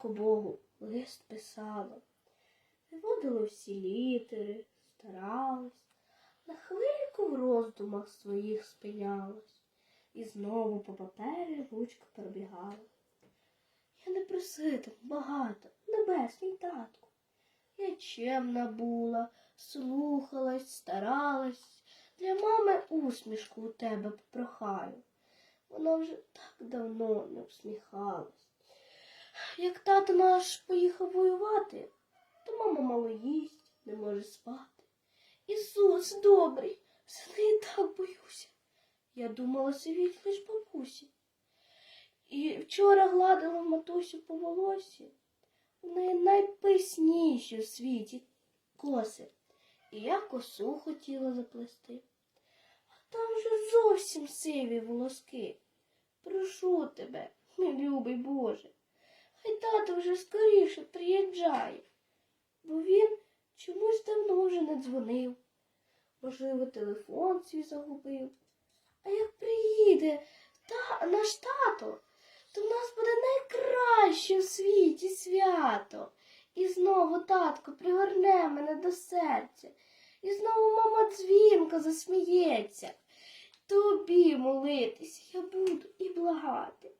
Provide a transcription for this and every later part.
Батько Богу лист писала, виводила всі літери, старалась, на хвильку в роздумах своїх спинялась, і знову по папері ручка пробігала. Я не проситиму багато, небесній татку. Я чемна була, слухалась, старалась, для мами усмішку у тебе попрохаю. Вона вже так давно не усміхалась. Як тато наш поїхав воювати, то мама мало їсть, не може спати. Ісус добрий, за неї так боюся. Я думала сивіть лиш бабусі. І вчора гладила матусю по волосі. У неї найписніші в світі коси. І я косу хотіла заплести. А там же зовсім сиві волоски. Прошу тебе, мій любий Боже, тато вже скоріше приїжджає, бо він чомусь давно вже не дзвонив. Можливо, телефон свій загубив. А як приїде та, наш тато, то в нас буде найкраще в світі свято. І знову татко пригорне мене до серця, і знову мама дзвінко засміється. Тобі молитись я буду і благати.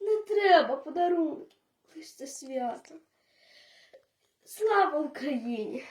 Не треба подарунки, лиш це свято. Слава Україні!